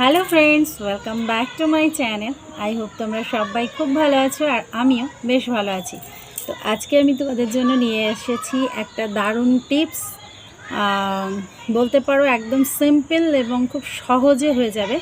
Hello friends welcome back to my channel I hope তোমরা সবাই খুব ভালো আছো আর আমিও বেশ ভালো আছি। তো আজকে আমি তোমাদের জন্য নিয়ে এসেছি একটা দারুণ টিপস। বলতে পারো একদম সিম্পল এবং খুব সহজে হয়ে যাবে।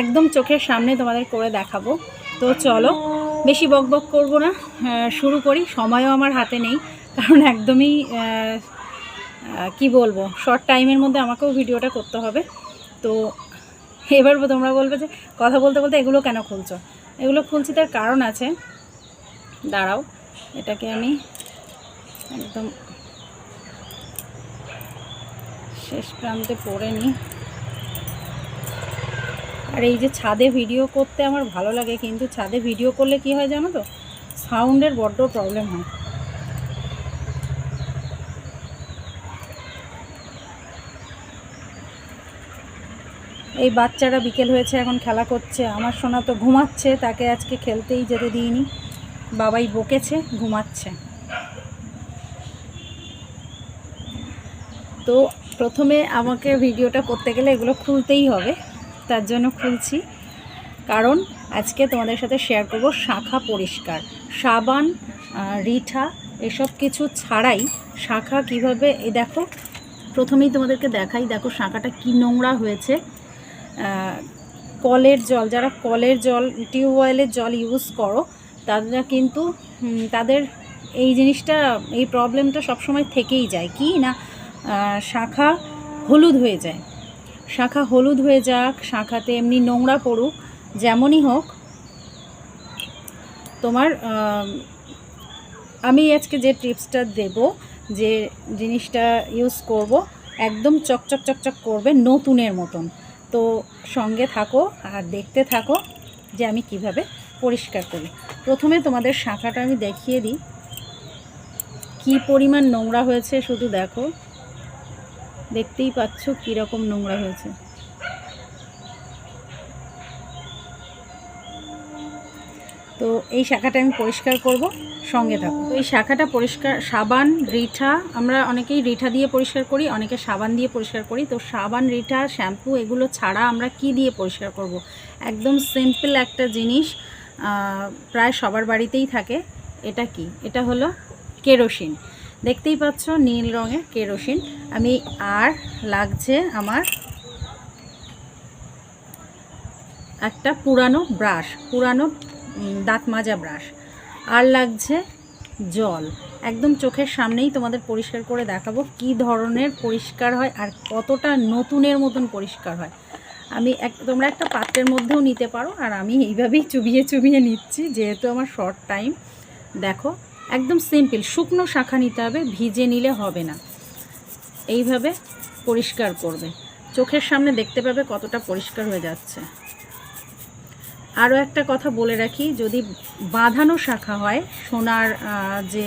একদম চোখের সামনে তোমাদের করে দেখাবো। তো চলো, বেশি বক বক করব না। শুরু করি। সময়ও আমার হাতে নেই, কারণ একদমই কি বলব? শর্ট টাইমের মধ্যে আমাকেও ভিডিওটা করতে হবে। তো এবার তোমরা বলবে যে কথা বলতে বলতে এগুলো কেন খুলছো? এগুলো খুলছি তার কারণ আছে। দাঁড়াও, এটাকে আমি একদম শেষ প্রান্তে পড়ে নিই। আর এই যে ছাদে ভিডিও করতে আমার ভালো লাগে, কিন্তু ছাদে ভিডিও করলে কি হয় জানো তো? সাউন্ডের বড্ড প্রবলেম হয়। এই বাচ্চারা বিকেল হয়েছে, এখন খেলা করছে। আমার সোনা তো ঘুমাচ্ছে, তাকে আজকে খেলতেই যেতে দিইনি। বাবাই বকেছে, ঘুমাচ্ছে। তো প্রথমে আমাকে ভিডিওটা করতে গেলে এগুলো খুলতেই হবে, তার জন্য খুলছি। কারণ আজকে তোমাদের সাথে শেয়ার করব শাখা পরিষ্কার। সাবান রিঠা এসব কিছু ছাড়াই শাখা কীভাবে এ দেখো, প্রথমেই তোমাদেরকে দেখাই, দেখো শাখাটা কি নোংরা হয়েছে। কলের জল, যারা কলের জল টিউবওয়েলের জল ইউজ করো, তারা কিন্তু তাদের এই জিনিসটা, এই প্রবলেমটা সবসময় থেকেই যায়। কি না? শাখা হলুদ হয়ে যায়। শাখা হলুদ হয়ে যাক, শাখাতে এমনি নোংরা পড়ুক, যেমনই হোক, তোমার আমি আজকে যে টিপসটা দেব, যে জিনিসটা ইউজ করব, একদম চকচক চকচক করবে নতুনের মতন। তো সঙ্গে থাকো আর দেখতে থাকো যে আমি কীভাবে পরিষ্কার করি। প্রথমে তোমাদের শাঁখাটা আমি দেখিয়ে দিই। কি পরিমাণ নোংরা হয়েছে শুধু দেখো। দেখতেই পাচ্ছ কীরকম নোংরা হয়েছে। তো এই শাখাটা আমি পরিষ্কার করব, সঙ্গে থাকো। তো এই শাখাটা পরিষ্কার, সাবান, রিঠা, আমরা অনেকেই রিঠা দিয়ে পরিষ্কার করি, অনেকে সাবান দিয়ে পরিষ্কার করি। তো সাবান, রিঠা, শ্যাম্পু এগুলো ছাড়া আমরা কি দিয়ে পরিষ্কার করব। একদম সিম্পল একটা জিনিস প্রায় সবার বাড়িতেই থাকে। এটা কি? এটা হলো কেরোসিন। দেখতেই পাচ্ছ নীল রঙের কেরোসিন। আমি আর লাগছে আমার একটা পুরানো ব্রাশ। পুরানো দাঁত মাজা ব্রাশ। আর লাগছে জল। একদম চোখের সামনেই তোমাদের পরিষ্কার করে দেখাবো কি ধরনের পরিষ্কার হয় আর কতটা নতুনের মতন পরিষ্কার হয়। আমি এক, তোমরা একটা পাত্রের মধ্যেও নিতে পারো আর আমি এইভাবেই চুবিয়ে চুবিয়ে নিচ্ছি যেহেতু আমার শর্ট টাইম দেখো, একদম সিম্পল শুকনো শাখা নিতে হবে, ভিজে নিলে হবে না। এইভাবে পরিষ্কার করবে। চোখের সামনে দেখতে পাবে কতটা পরিষ্কার হয়ে যাচ্ছে। আরও একটা কথা বলে রাখি, যদি বাঁধানো শাখা হয়, সোনার যে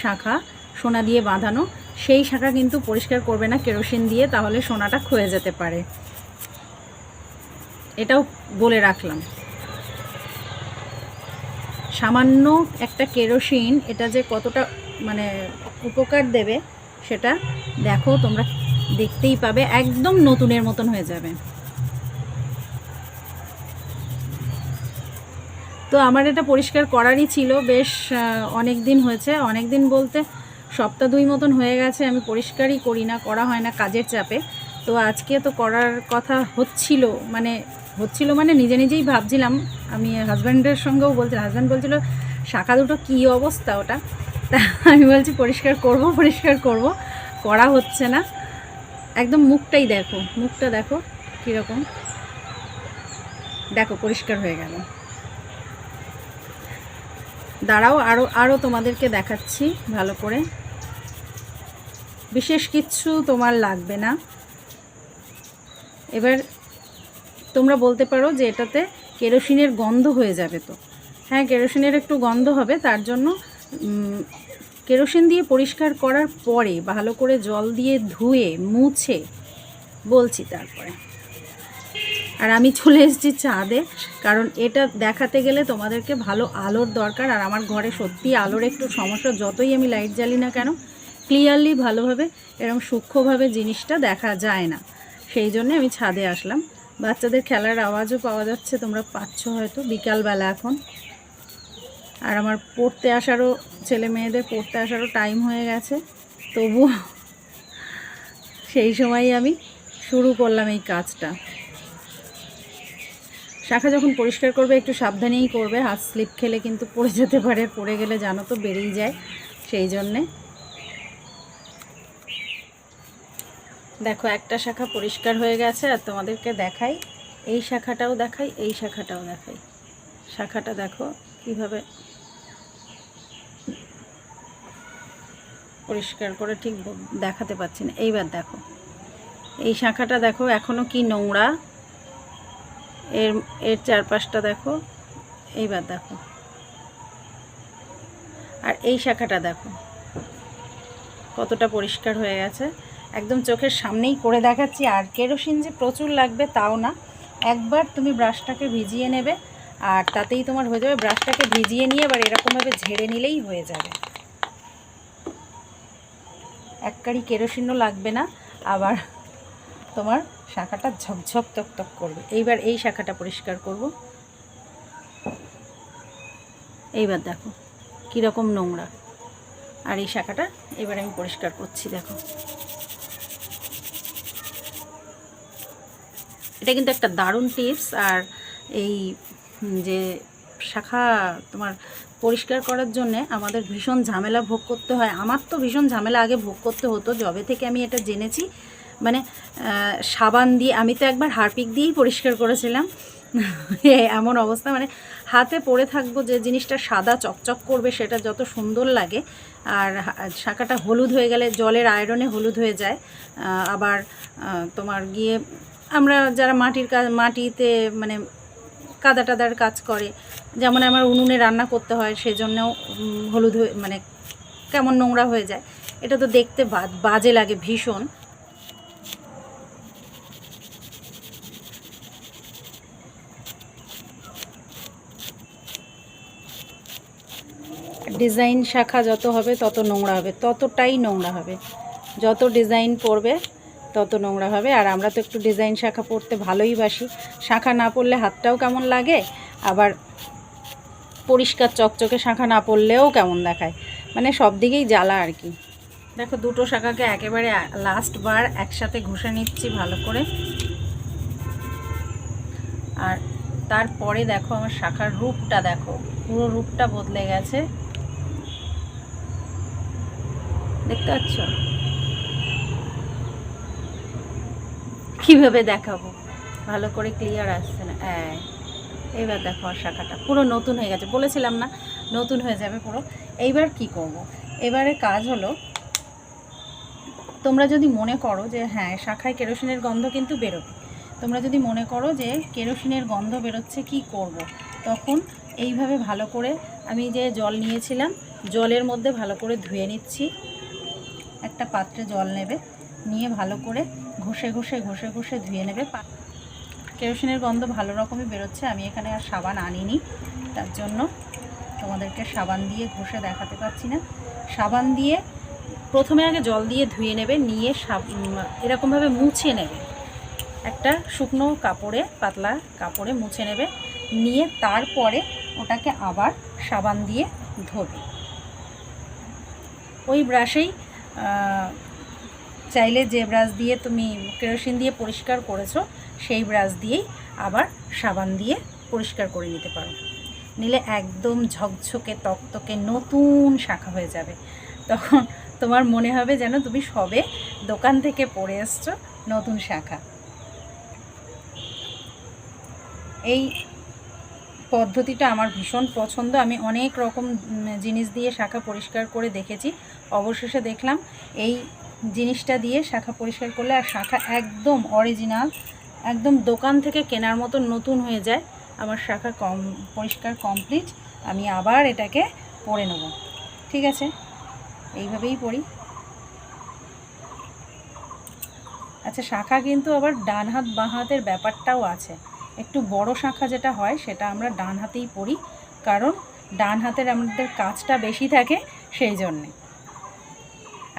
শাখা, সোনা দিয়ে বাঁধানো, সেই শাখা কিন্তু পরিষ্কার করবে না কেরোসিন দিয়ে, তাহলে সোনাটা ক্ষয়ে যেতে পারে। এটাও বলে রাখলাম। সামান্য একটা কেরোসিন, এটা যে কতটা মানে উপকার দেবে, সেটা দেখো, তোমরা দেখতেই পাবে, একদম নতুনের মতন হয়ে যাবে। তো আমার এটা পরিষ্কার করারই ছিল। বেশ অনেক দিন হয়েছে। অনেক দিন বলতে সপ্তাহ দুই মতন হয়ে গেছে, আমি পরিষ্কারই করি না, করা হয় না কাজের চাপে। তো আজকে তো করার কথা হচ্ছিল মানে হচ্ছিল মানে নিজে নিজেই ভাবছিলাম। আমি হাজব্যান্ডের সঙ্গেও বলছিলাম হাজব্যান্ড বলছিল, শাখা দুটো কী অবস্থা ওটা? তা আমি বলছি, পরিষ্কার করব পরিষ্কার করব, করা হচ্ছে না। একদম মুখটাই দেখো, মুখটা দেখো কীরকম। দেখো, পরিষ্কার হয়ে গেল। দাঁড়াও আরও আরও তোমাদেরকে দেখাচ্ছি ভালো করে। বিশেষ কিচ্ছু তোমার লাগবে না। এবার তোমরা বলতে পারো যে এটাতে কেরোসিনের গন্ধ হয়ে যাবে তো। হ্যাঁ কেরোসিনের একটু গন্ধ হবে, তার জন্য কেরোসিন দিয়ে পরিষ্কার করার পরে ভালো করে জল দিয়ে ধুয়ে, মুছে, বলছি তারপরে। আর আমি চলে এসেছি চাঁদে, কারণ এটা দেখাতে গেলে তোমাদেরকে ভালো আলোর দরকার, আর আমার ঘরে সত্যি আলোর একটু সমস্যা, যতই আমি লাইট জ্বালি না কেন ক্লিয়ারলি ভালোভাবে এরকম সূক্ষ্মভাবে জিনিসটা দেখা যায় না। সেই জন্য আমি ছাদে আসলাম। বাচ্চাদের খেলার আওয়াজও পাওয়া যাচ্ছে, তোমরা পাচ্ছ হয়তো, বিকালবেলা এখন। আর আমার পড়তে আসারও, ছেলে মেয়েদের পড়তে আসারও টাইম হয়ে গেছে, তবুও সেই সময়ই আমি শুরু করলাম এই কাজটা। শাখা যখন পরিষ্কার করবে, একটু সাবধানেই করবে। হাত স্লিপ খেলে কিন্তু পড়ে যেতে পারে, পড়ে গেলে জানো তো বেরিয়ে যায়, সেই জন্যে। দেখো, একটা শাখা পরিষ্কার হয়ে গেছে, আর তোমাদেরকে দেখাই। এই শাখাটাও দেখাই, এই শাখাটাও দেখাই। শাখাটা দেখো কীভাবে পরিষ্কার করে ঠিক দেখাতে পাচ্ছি না। এইবার দেখো, এই শাখাটা দেখো এখনও কি নোংরা। এর এর চারপাশটা দেখো, এইবার দেখো। আর এই শাখাটা দেখো, কতটা পরিষ্কার হয়ে গেছে। একদম চোখের সামনেই করে দেখাচ্ছি, আর কেরোসিন যে প্রচুর লাগবে তাও না। একবার তুমি ব্রাশটাকে ভিজিয়ে নেবে, আর তাতেই তোমার হয়ে যাবে। ব্রাশটাকে ভিজিয়ে নিয়ে এবার এরকমভাবে ঝেড়ে নিলেই হয়ে যাবে। এক কারি কেরোসিনও লাগবে না, আবার তোমার শাখাটা ঝকঝক তক করবে। এইবার এই শাখাটা পরিষ্কার করব। এইবার দেখো, কীরকম নোংরা। আর এই শাখাটা এবার আমি পরিষ্কার করছি, দেখো। এটা কিন্তু একটা দারুণ টিপস, আর এই যে শাখা তোমার পরিষ্কার করার জন্যে আমাদের ভীষণ ঝামেলা ভোগ করতে হয়। আমার তো ভীষণ ঝামেলা আগে ভোগ করতে হতো, যবে থেকে আমি এটা জেনেছি মানে সাবান দিয়ে, আমি তো একবার হারপিক দিয়েই পরিষ্কার করেছিলাম। এমন অবস্থা মানে হাতে পড়ে থাকব, যে জিনিসটা সাদা চকচক করবে, সেটা যত সুন্দর লাগে। আর শাঁখাটা হলুদ হয়ে গেলে জলের আয়রনে হলুদ হয়ে যায়। আবার তোমার গিয়ে আমরা যারা মাটির কাজ মাটিতে মানে কাদা টাদার কাজ করে, যেমন আমার উনুনে রান্না করতে হয়, সেজন্যও হলুদ হয়ে মানে কেমন নোংরা হয়ে যায়। এটা তো দেখতে বাজে লাগে ভীষণ। ডিজাইন শাখা যত হবে, তত নোংরা হবে, ততটাই নোংরা হবে। যত ডিজাইন পড়বে, তত নোংরা হবে। আর আমরা তো একটু ডিজাইন শাখা পড়তে ভালোই বাসি। শাখা না পড়লে হাতটাও কেমন লাগে? আবার পরিষ্কার চকচকে শাখা না পড়লেও কেমন দেখায়? মানে সব দিকেই জ্বালা আর কি। দেখো, দুটো শাখাকে একেবারে লাস্ট বার একসাথে ঘষে নিচ্ছি ভালো করে। আর তারপরে দেখো, আমার শাখার রূপটা দেখো, পুরো রূপটা বদলে গেছে। দেখতে পাচ্ছ? কীভাবে দেখাবো? ভালো করে ক্লিয়ার আসছে না। হ্যাঁ এইবার দেখো আর শাখাটা। পুরো নতুন হয়ে গেছে। বলেছিলাম না, নতুন হয়ে যাবে পুরো। এইবার কি করব। এবারে কাজ হলো, তোমরা যদি মনে করো যে হ্যাঁ শাখায় কেরোসিনের গন্ধ কিন্তু বেরোবে। তোমরা যদি মনে করো যে, কেরোসিনের গন্ধ বেরোচ্ছে, কি করব। তখন এইভাবে ভালো করে আমি যে জল নিয়েছিলাম, জলের মধ্যে ভালো করে ধুয়ে নিচ্ছি। একটা পাত্রে জল নেবে, নিয়ে ভালো করে ঘষে ঘষে ঘষে ঘষে ধুয়ে নেবে। কেরোসিনের গন্ধ ভালো রকমই বেরোচ্ছে, আমি এখানে আর সাবান আনিনি। তার জন্য তোমাদেরকে সাবান দিয়ে ঘষে দেখাতে পারছি না। সাবান দিয়ে প্রথমে আগে জল দিয়ে ধুয়ে নেবে, নিয়ে এরকমভাবে মুছে নেবে। একটা শুকনো কাপড়ে, পাতলা কাপড়ে মুছে নেবে, নিয়ে তারপরে ওটাকে আবার সাবান দিয়ে ধোবে। ওই ব্রাশেই চাইলে যে ব্রাশ দিয়ে তুমি কেরোসিন দিয়ে পরিষ্কার করেছ, সেই ব্রাশ দিয়েই আবার সাবান দিয়ে পরিষ্কার করে নিতে পারো। নিলে একদম ঝকঝকে, তকতকে নতুন শাখা হয়ে যাবে। তখন তোমার মনে হবে যেন তুমি সবে দোকান থেকে পড়ে এসছো নতুন শাখা। এই পদ্ধতিটা আমার ভীষণ পছন্দ। আমি অনেক রকম জিনিস দিয়ে শাখা পরিষ্কার করে দেখেছি। অবশেষে দেখলাম এই জিনিসটা দিয়ে শাখা পরিষ্কার করলে আর শাখা একদম অরিজিনাল একদম দোকান থেকে কেনার মতো নতুন হয়ে যায়। আমার শাখা কম, পরিষ্কার কমপ্লিট আমি আবার এটাকে পরে নেব। ঠিক আছে? এইভাবেই পড়ি। আচ্ছা শাখা কিন্তু আবার ডান হাত, বাঁ হাতের ব্যাপারটাও আছে। একটু বড় শাখা যেটা হয়, সেটা আমরা ডান হাতেই পড়ি, কারণ ডান হাতের আমাদের কাজটা বেশি থাকে সেই জন্যে।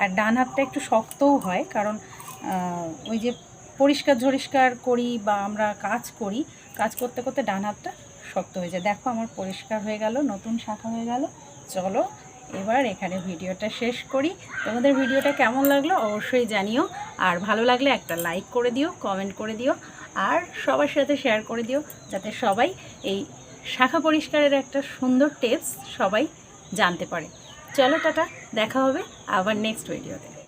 আর ডান হাতটা একটু শক্তও হয়, কারণ ওই যে পরিষ্কার ঝরিষ্কার করি বা আমরা কাজ করি, কাজ করতে করতে ডান হাতটা শক্ত হয়ে যায়। দেখো আমার পরিষ্কার হয়ে গেল, নতুন শাখা হয়ে গেল। চলো এবার এখানে ভিডিওটা শেষ করি। তোমাদের ভিডিওটা কেমন লাগল অবশ্যই জানিও, আর ভালো লাগলে একটা লাইক করে দিও, কমেন্ট করে দিও, আর সবার সাথে শেয়ার করে দিও, যাতে সবাই এই শাখা পরিষ্কারের একটা সুন্দর টিপস সবাই জানতে পারে। চলো টাটা দেখা হবে আবার নেক্সট ভিডিওতে